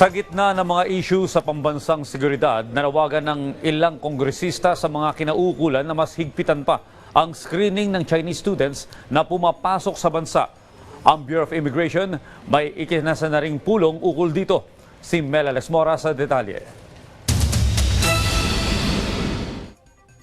Sa gitna ng mga issue sa pambansang seguridad, nanawagan ng ilang kongresista sa mga kinaukulan na mas higpitan pa ang screening ng Chinese students na pumapasok sa bansa. Ang Bureau of Immigration may ikinasa na ring pulong ukol dito. Si Mela Lesmora sa detalye.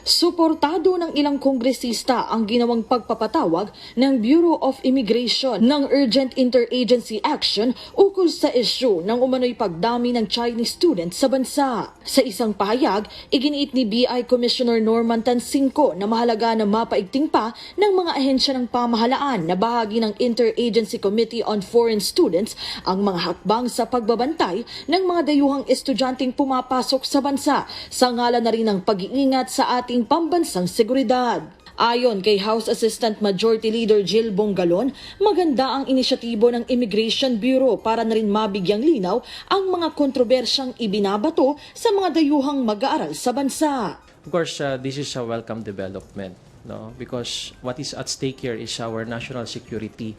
Suportado ng ilang kongresista ang ginawang pagpapatawag ng Bureau of Immigration ng Urgent Interagency Action ukol sa isyu ng umano'y pagdami ng Chinese students sa bansa. Sa isang pahayag, iginiit ni BI Commissioner Norman Tansinko na mahalaga na mapaigting pa ng mga ahensya ng pamahalaan na bahagi ng Interagency Committee on Foreign Students ang mga hakbang sa pagbabantay ng mga dayuhang estudyanteng pumapasok sa bansa sa ngalan na rin ng pag-iingat sa ating pambansang seguridad. Ayon kay House Assistant Majority Leader Jill Bongalon, maganda ang inisyatibo ng Immigration Bureau para na rin mabigyang linaw ang mga kontrobersyang ibinabato sa mga dayuhang mag-aaral sa bansa. Of course, uh, this is a welcome development, no? Because what is at stake here is our national security.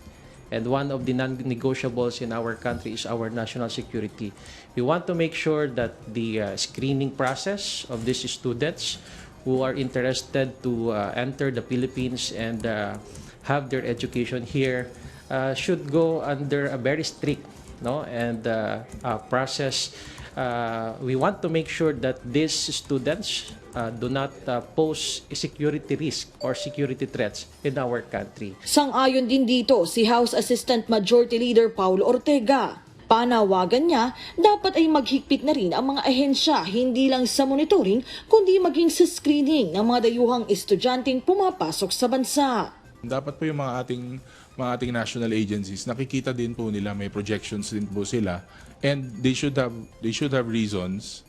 And one of the non-negotiables in our country is our national security. We want to make sure that the uh, screening process of these students who are interested to uh, enter the Philippines and uh, have their education here uh, should go under a very strict no and uh, uh, process uh, we want to make sure that these students uh, do not uh, pose security risk or security threats in our country. Sang-ayon din dito si House Assistant Majority Leader Paulo Ortega. Panawagan niya, dapat ay maghigpit na rin ang mga ahensya hindi lang sa monitoring kundi maging sa screening ng mga dayuhang estudyanteng pumapasok sa bansa. Dapat po yung mga ating mga ating national agencies nakikita din po nila may projections din po sila and they should have they should have reasons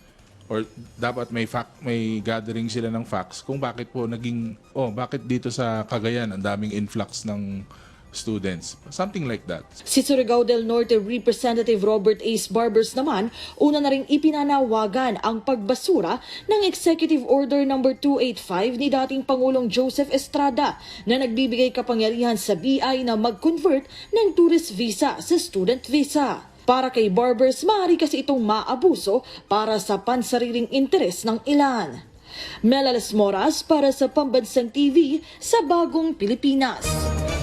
or dapat may fact may gathering sila ng facts kung bakit po naging oh bakit dito sa Cagayan ang daming influx ng students something like that Si Surigao del Norte Representative Robert Ace Barbers naman, una na ring ipinanawagan ang pagbasura ng Executive Order No. 285 ni dating Pangulong Joseph Estrada na nagbibigay kapangyarihan sa BI na mag-convert ng tourist visa sa student visa. Para kay Barbers, maaari kasi itong maabuso para sa pansariling interes ng ilan. Melales Moras para sa Pambansang TV sa Bagong Pilipinas.